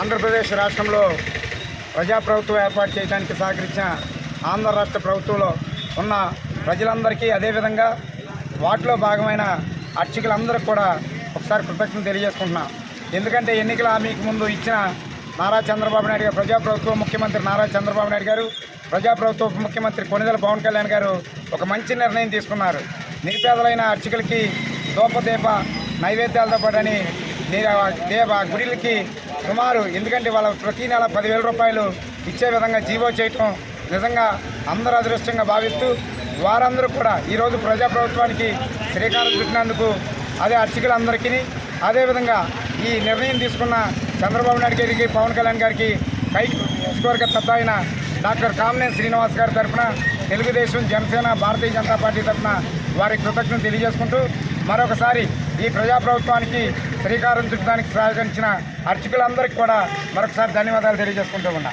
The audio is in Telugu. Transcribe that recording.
ఆంధ్రప్రదేశ్ రాష్ట్రంలో ప్రజాప్రభుత్వం ఏర్పాటు చేయడానికి సహకరించిన ఆంధ్ర రాష్ట్ర ప్రభుత్వంలో ఉన్న ప్రజలందరికీ అదేవిధంగా వాటిలో భాగమైన అర్చకులందరికీ కూడా ఒకసారి కృతజ్ఞత తెలియజేసుకుంటున్నాం. ఎందుకంటే ఎన్నికల హామీకి ముందు ఇచ్చిన నారా చంద్రబాబు నాయుడు గారు ప్రజాప్రభుత్వ ముఖ్యమంత్రి నారా చంద్రబాబు నాయుడు గారు ప్రజాప్రభుత్వ ఉప ముఖ్యమంత్రి కొనిదెల పవన్ కళ్యాణ్ గారు ఒక మంచి నిర్ణయం తీసుకున్నారు. నిరుపేదలైన అర్చకులకి దోపదీప నైవేద్యాలతో పాటని దేవ గుడిలకి సుమారు ఎందుకంటే వాళ్ళ ప్రతి నెల పదివేల రూపాయలు ఇచ్చే విధంగా జీవో చేయటం నిజంగా అందరూ అదృష్టంగా భావిస్తూ వారందరూ కూడా ఈరోజు ప్రజాప్రభుత్వానికి శ్రీకారం చుట్టినందుకు అదే అర్చకులందరికీ అదేవిధంగా ఈ నిర్ణయం తీసుకున్న చంద్రబాబు నాయుడు గారికి పవన్ కళ్యాణ్ గారికి కై నియోజకవర్గ పెద్ద అయిన డాక్టర్ కామినేని శ్రీనివాస్ గారి తరఫున తెలుగుదేశం జనసేన భారతీయ జనతా పార్టీ తరఫున వారి కృతజ్ఞతలు తెలియజేసుకుంటూ మరొకసారి ఈ ప్రజాప్రభుత్వానికి శ్రీకారం చుట్టడానికి సహకరించిన అర్చకులందరికీ కూడా మరొకసారి ధన్యవాదాలు తెలియజేసుకుంటూ ఉన్నా.